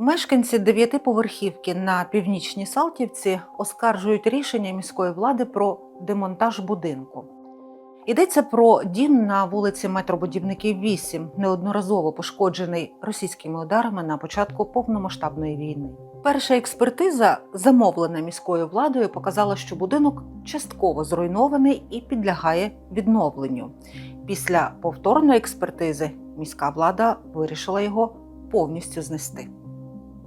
Мешканці дев'ятиповерхівки на північній Салтівці оскаржують рішення міської влади про демонтаж будинку. Йдеться про дім на вулиці Метробудівників 8, неодноразово пошкоджений російськими ударами на початку повномасштабної війни. Перша експертиза, замовлена міською владою, показала, що будинок частково зруйнований і підлягає відновленню. Після повторної експертизи міська влада вирішила його повністю знести.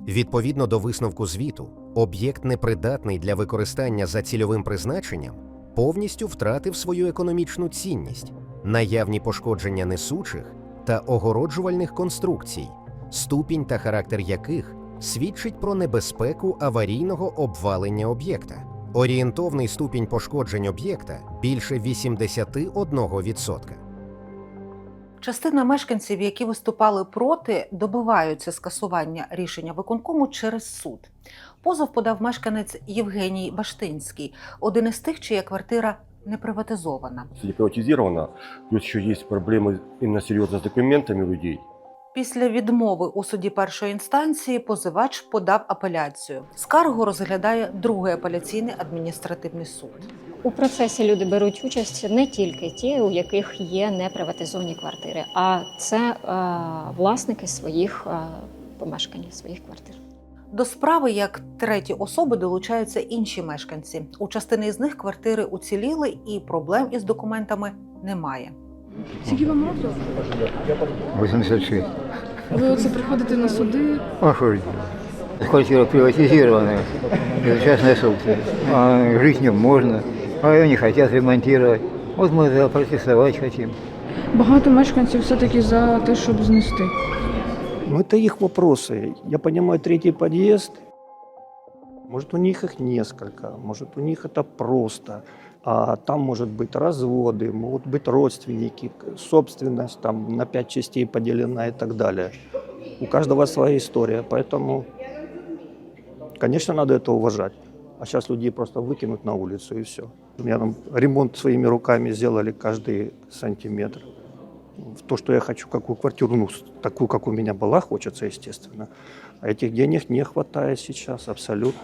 Відповідно до висновку звіту, об'єкт непридатний для використання за цільовим призначенням повністю втратив свою економічну цінність, наявні пошкодження несучих та огороджувальних конструкцій, ступінь та характер яких свідчить про небезпеку аварійного обвалення об'єкта. Орієнтовний ступінь пошкоджень об'єкта більше 81%. Частина мешканців, які виступали проти, добиваються скасування рішення виконкому через суд. Позов подав мешканець Євгеній Баштинський, один із тих, чия квартира не приватизована. не приватизировано, плюс еще есть проблемы именно серьезно с документами людей. Після відмови у суді першої інстанції позивач подав апеляцію. Скаргу розглядає другий апеляційний адміністративний суд. У процесі люди беруть участь не тільки ті, у яких є неприватизовані квартири, а це е, власники своїх е, помешкань, своїх квартир. До справи як треті особи долучаються інші мешканці. У частини з них квартири уціліли і проблем із документами немає. Скільки вам років? 86. Ви оце приходите на суди. А же? Квартира приватизированная, это частная собственность. А жить в нем можно, а ее не хотят ремонтировать. Вот мы за протестовать хотим. Багато мешканців все-таки за те, щоб знести. Ну, это их вопросы. Я понимаю, третий подъезд. Может, у них их несколько, может, у них это просто. А там может быть разводы, могут быть родственники, собственность там на пять частей поделена и так далее. У каждого своя история, поэтому, конечно, надо это уважать. А сейчас людей просто выкинут на улицу и все. У меня там ремонт своими руками сделали каждый сантиметр. В то, что я хочу какую квартиру, ну, с- такую, как у меня была, хочется, естественно. А этих денег не хватает сейчас абсолютно.